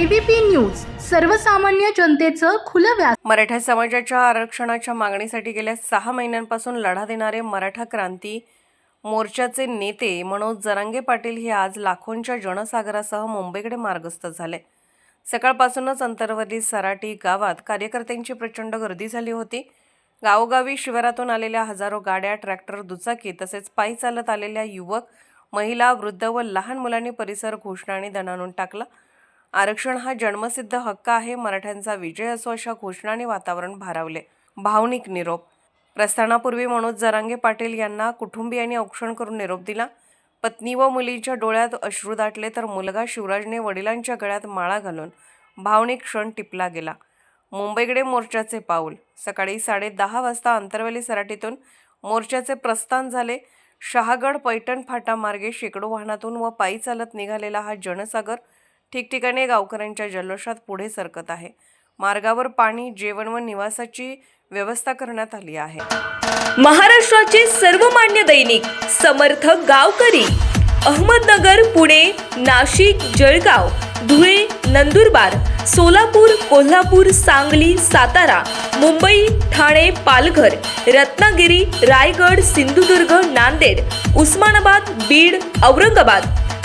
ABP news सर्वसामान्य जनतेचं खुलं व्यास मराठा समाजाच्या आरक्षणाच्या मागणीसाठी गेल्या सहा महिन्यांपासून लढा देणारे मराठा क्रांती मोर्चाचे नेते मनोज जरांगे पाटील हे आज लाखोंच्या जनसागरासह मुंबईकडे मार्गस्थ झाले. सकाळपासूनच अंतर्वर्ती सराटी गावात कार्यकर्त्यांची प्रचंड गर्दी झाली होती. गावोगावी शिवारातून आलेल्या हजारो गाड्या ट्रॅक्टर दुचाकी तसेच पायी चालत आलेल्या युवक महिला वृद्ध व लहान मुलांनी परिसर घोषणाने दणाणून टाकला. आरक्षण हा जन्मसिद्ध हक्क आहे मराठ्यांचा विजय असो अशा घोषणाने वातावरण भारावले. भावनिक निरोप. प्रस्थानापूर्वी मनोज जरांगे पाटील यांना कुटुंबियांनी औक्षण करून निरोप दिला. पत्नी व मुलीच्या डोळ्यात अश्रू दाटले तर मुलगा शिवराजने वडिलांच्या गळ्यात माळा घालून भावनिक क्षण टिपला गेला. मुंबईकडे मोर्चाचे पाऊल. सकाळी साडे दहा वाजता अंतरवेली सराटीतून मोर्चाचे प्रस्थान झाले. शहागड पैठण फाटा मार्गे शेकडो वाहनातून व पायी चालत निघालेला हा जनसागर ठिकठिकाणी गावकऱ्यांच्या जल्लोषात पुढे सरकत आहे. मार्गावर पाणी जेवण व निवासाची व्यवस्था करण्यात आली आहे. महाराष्ट्राचे सर्वमान्य दैनिक समर्थ गावकरी अहमदनगर पुणे नाशिक जळगाव धुळे नंदुरबार सोलापूर कोल्हापूर सांगली सातारा मुंबई ठाणे पालघर रत्नागिरी रायगड सिंधुदुर्ग नांदेड उस्मानाबाद बीड औरंगाबाद